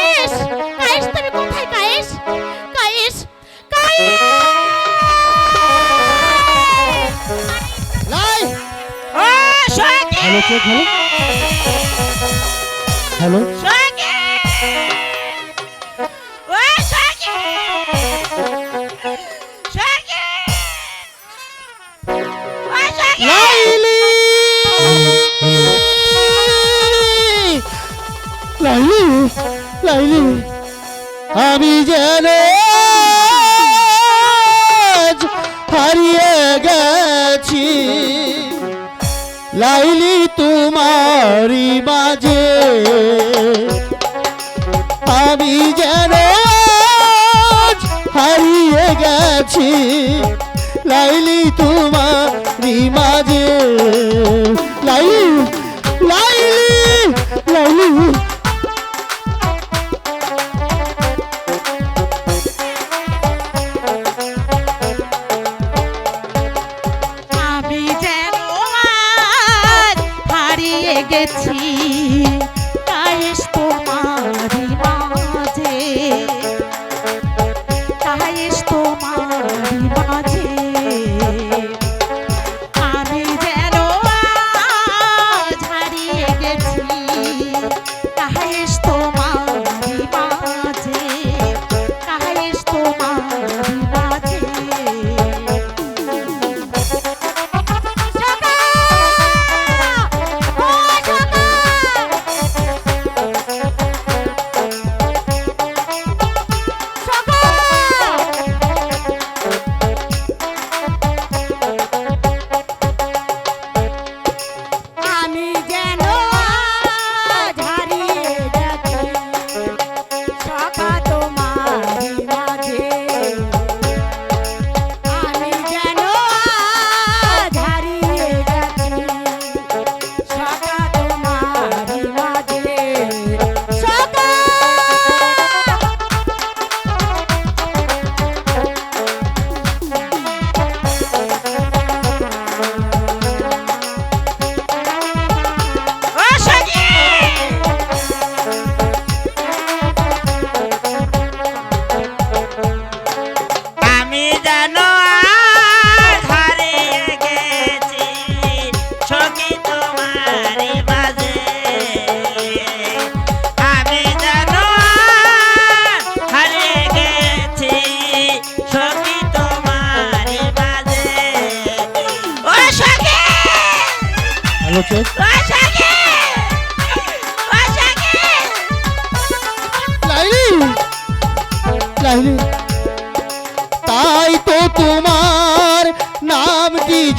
কায়েস কায়েস তুমি কোথায় কায়েস কায়েস কায়েস লাই ও সখী! Hello hello? হ্যালো? হারিয়ে গেছি। লাইলি তোমারি মাঝে। আমি যেন হারিয়ে গেছি। লাইলি তোমার গেছি।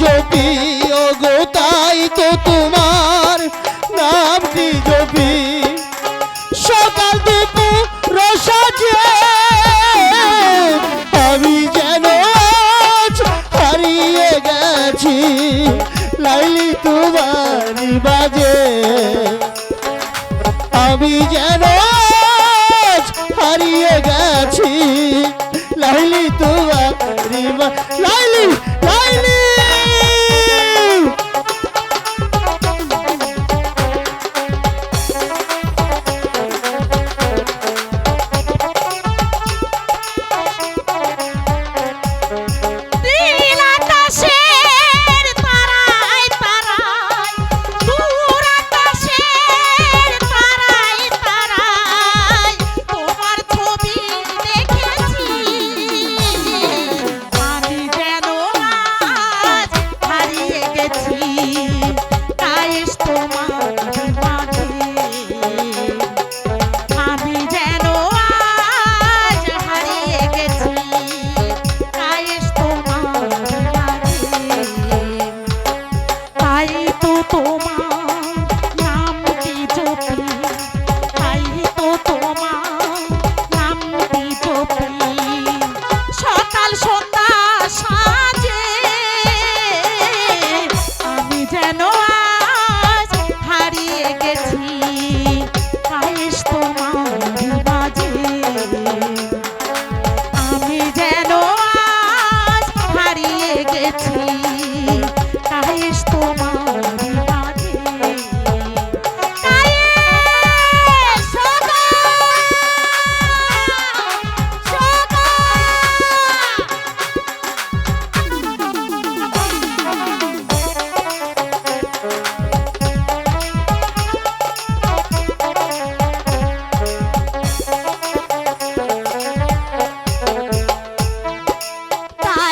জপি অগো তাই তো তোমার নামটি জপি সকাল দুপুর আমি যেন হারিয়ে গেছি, লাইলি তোমার বাজে। আমি যেন হারিয়ে গেছি, লাইলি তোমার লাইলি লাইলি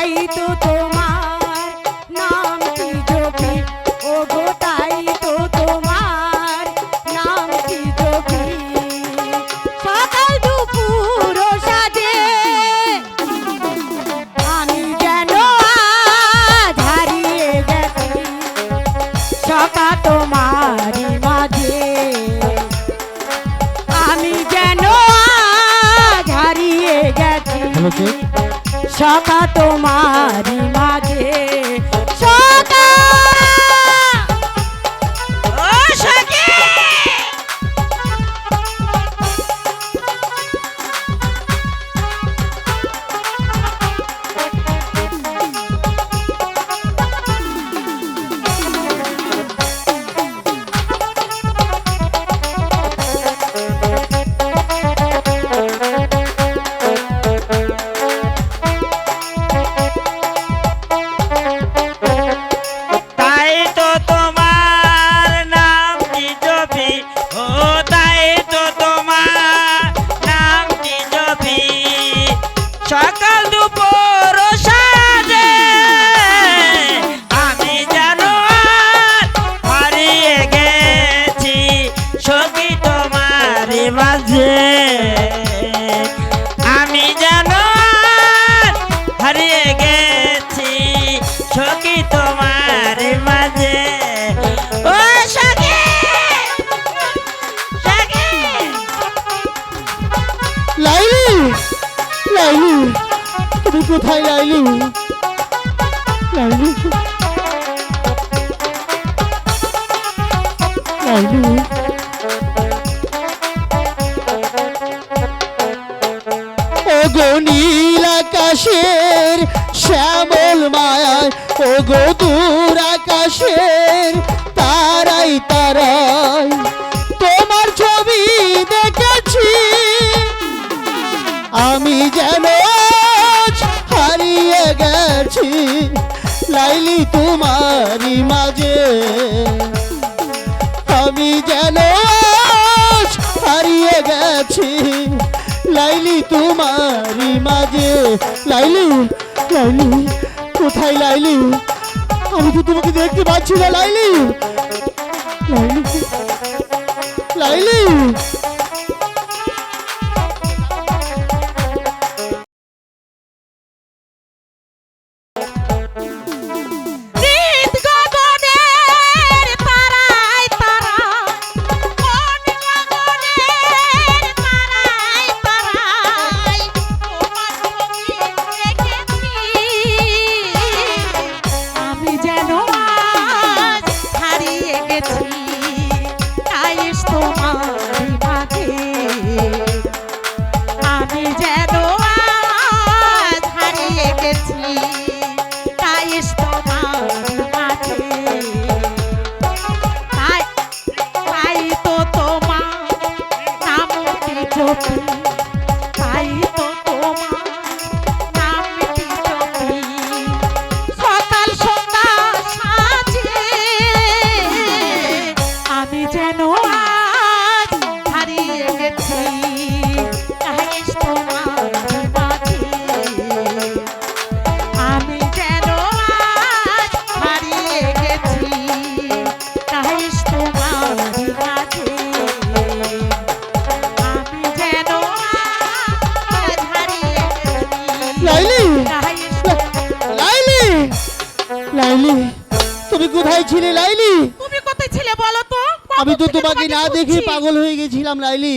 তাই তো সখা তোমারি মা নীল আকাশের শ্যামল মায়ায় ও গো দূরা আমি তোমারি মাঝে। আমি যেন হারিয়ে গেছি। লাইলি তোমারি মাঝে। লাইলি লাইলি, কোথায় লাইলি? আমি তো তোমাকে দেখতে পাচ্ছি না, লাইলি। লাইলি লাইলি ছিলে লাইলি? তুমি কোথায় ছিলে বলো তো? আমি তো তোমাকে না দেখে পাগল হয়ে গেছিলাম লাইলি।